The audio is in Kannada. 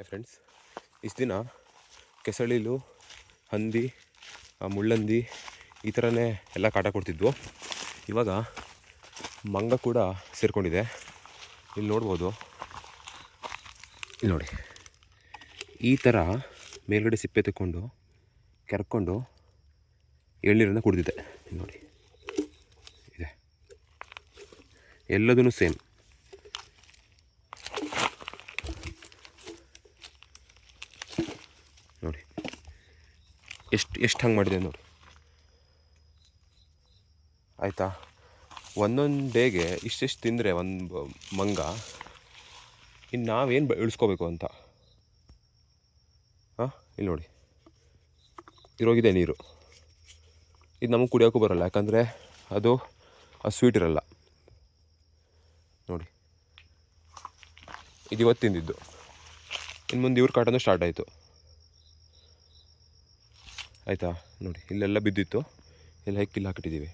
ಹಾಯ್ ಫ್ರೆಂಡ್ಸ್ ಇಷ್ಟು ದಿನ ಕೆಸಳಿಲು, ಹಂದಿ ಮುಳ್ಳಂದಿ ಈ ಥರನೇ ಎಲ್ಲ ಕಾಟ ಕೊಡ್ತಿದ್ವು. ಇವಾಗ ಮಂಗ ಕೂಡ ಸೇರಿಕೊಂಡಿದೆ. ಇಲ್ಲಿ ನೋಡ್ಬೋದು. ಇಲ್ಲಿ ನೋಡಿ. ಈ ಥರ ಮೇಲ್ಗಡೆ ಸಿಪ್ಪೆ ತಕ್ಕೊಂಡು, ಕೆರ್ಕೊಂಡು ಎಳ್ನೀರನ್ನು ಕುಡಿದಿದೆ. ನೋಡಿ. ಇದೆ. ಎಲ್ಲದೂ ಸೇಮ್. ಎಷ್ಟು ಎಷ್ಟು ಹಂಗೆ ಮಾಡಿದೆ ನೋಡಿ. ಆಯಿತಾ? ಒಂದೊಂದು ಡೇಗೆ ಇಷ್ಟೆಷ್ಟು ತಿಂದರೆ ಒಂದು ಮಂಗ ಇನ್ನು ನಾವೇನು ಬ ಇಳಿಸ್ಕೋಬೇಕು ಅಂತ? ಹಾಂ? ಇಲ್ಲಿ ನೋಡಿ. ಇರೋಗಿದೆ ನೀರು. ಇದು ನಮಗೆ ಕುಡಿಯೋಕ್ಕೂ ಬರೋಲ್ಲ, ಯಾಕಂದರೆ ಅದು ಆ ಸ್ವೀಟ್ ಇರಲ್ಲ. ನೋಡಿ. ಇದು ಇವತ್ತು ತಿಂದಿದ್ದು ಇನ್ನು ಮುಂದೆ ಇವ್ರ ಕಾಟನೂ ಸ್ಟಾರ್ಟ್ ಆಯಿತು. ಆಯಿತಾ? ನೋಡಿ ಇಲ್ಲೆಲ್ಲ ಬಿದ್ದಿತ್ತು. ಇಲ್ಲಿ ಹೆಕ್ಕಿಲ್ಲ ಹಾಕಿಟ್ಟಿದ್ದೀವಿ